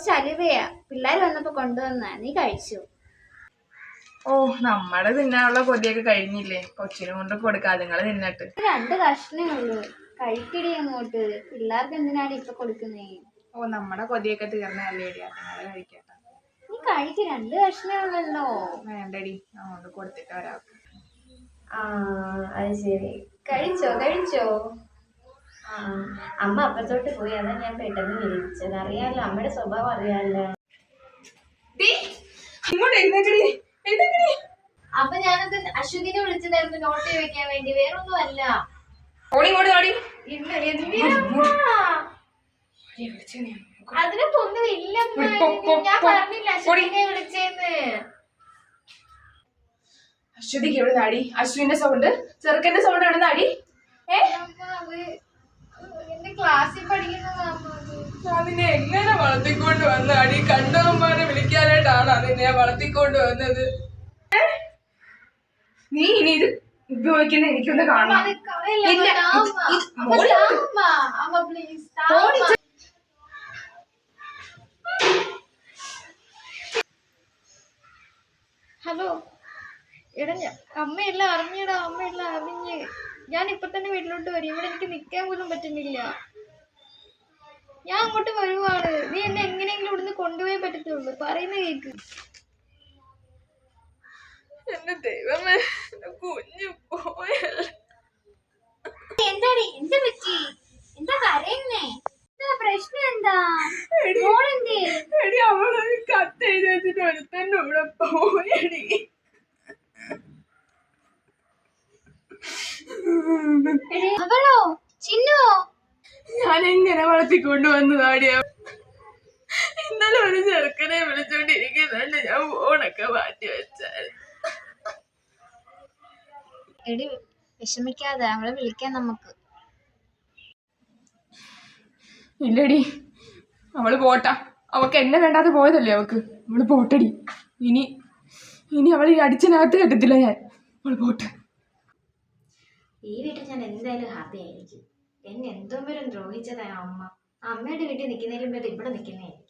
കുറച്ച് അലുവയാ. പിള്ളേർ വന്നപ്പോ കൊണ്ടുവന്ന. നീ കഴിച്ചു? ഓ നമ്മടെ തിന്നാനുള്ള കൊതിയൊക്കെ കഴിഞ്ഞില്ലേ? കൊച്ചിനും കൊണ്ട് കൊടുക്കാ നിങ്ങൾ തിന്നിട്ട്. രണ്ട് കഷ്ണേ ഉള്ളൂ. കഴിക്കടി അങ്ങോട്ട്. പിള്ളേർക്ക് എന്തിനാണ് ഇപ്പൊ കൊടുക്കുന്നേ? ഓ നമ്മുടെ കൊതിയൊക്കെ തീർന്നല്ലേ അതുങ്ങൾ കഴിക്കട്ടെ. നീ കഴിക്ക്. രണ്ട് കഷ്ണേ ഉള്ളല്ലോ. വേണ്ടടി. അങ്ങോട്ട് കൊടുത്തിട്ട് വരാം. ആ അത് ശരി. കഴിച്ചോ? കഴിച്ചോ? അമ്മ അപ്പുറത്തോട്ട് പോയി. അതാ ഞാൻ പെട്ടെന്ന് വിളിച്ചത്. അറിയാലോ അമ്മയുടെ സ്വഭാവം അറിയാലോ. അപ്പൊ ഞാനത് അശ്വതിനെ വിളിച്ചതായിരുന്നു. നോട്ട് ചോദിക്കാൻ വേണ്ടി. വേറൊന്നും അല്ല അതിനൊന്നും ഇല്ല ഞാൻ പറഞ്ഞില്ല അശ്വതിനെ വിളിച്ചേന്ന്. അശ്വതിക്ക് എവിടെ നാടി അശ്വിന്റെ സൗണ്ട് ചെറുക്കന്റെ സൗണ്ട് എവിടെ നാടി ഏ അമ്മ, അത് എന്റെ ക്ലാസ്സിൽ പഠിക്കുന്ന മാമ അത്. ഞാൻ എങ്ങനെ വളർത്തിക്കൊണ്ട് വന്ന അടി കണ്ടവന്മാരെ വിളിക്കാനായിട്ടാണ് അതിനെ വളർത്തിക്കൊണ്ട് വന്നത്? നീ ഇനി ഇത് ഉപയോഗിക്കുന്ന എനിക്കൊന്ന് കാണാം. ഹലോ എടാ അമ്മയെല്ലാം അറിഞ്ഞടാ അമ്മയെല്ലാം അറിഞ്ഞ്. ഞാൻ ഇപ്പൊ തന്നെ വീട്ടിലോട്ട് വരും. ഇവിടെ എനിക്ക് നിൽക്കാൻ പോലും പറ്റുന്നില്ല. ഞാൻ അങ്ങോട്ട് വരുവാണ്. നീ എന്നെ എങ്ങനെയെങ്കിലും ഇവിടുന്ന് കൊണ്ടുപോയേ പറ്റത്തുള്ളൂ. പറയുന്ന കേക്ക്. എന്റെ ദൈവമേ എന്റെ കുഞ്ഞു പോയല്ലേ. എന്താടി? എന്താ പറ്റി? എന്താ കരയുന്നേ? എന്താ പ്രശ്നം എന്താ? മോളെന്തേ? എടി അവളൊരു കത്ത് എഴുതി വെച്ചിട്ട് ഒരുത്തന്റെ കൂടെ പോയടി. എങ്ങനെ വളർത്തിക്കൊണ്ട് വന്നതാടിയ ഇന്നലെ ഒരു ചെറുക്കനെ വിളിച്ചോണ്ടിരിക്കുന്നുണ്ട്. ഞാൻ ഫോണൊക്കെ മാറ്റി വെച്ചായിരുന്നു എടി വിഷമിക്കാതെ അവളെ വിളിക്കാം നമുക്ക്. ഇല്ലടി അവൾ പോട്ടാ. അവക്ക് എന്നെ വേണ്ടാതെ പോയതല്ലേ അവക്ക്. അവൾ പോട്ടടി. ഇനി ഇനി അവൾ ഈ അടിച്ചതിനകത്ത് കെട്ടത്തില്ല ഞാൻ. അവൾ പോട്ടെ. ഈ വീട്ടിൽ ഞാൻ എന്തായാലും ഹാപ്പി ആയിരിക്കും. എന്നെ എന്തോരം ദ്രോഹിച്ചതാ അമ്മ. അമ്മയുടെ വീട്ടിൽ നിൽക്കുന്നതിലും ഭേദം ഇവിടെ നിൽക്കുന്നതായിരിക്കും.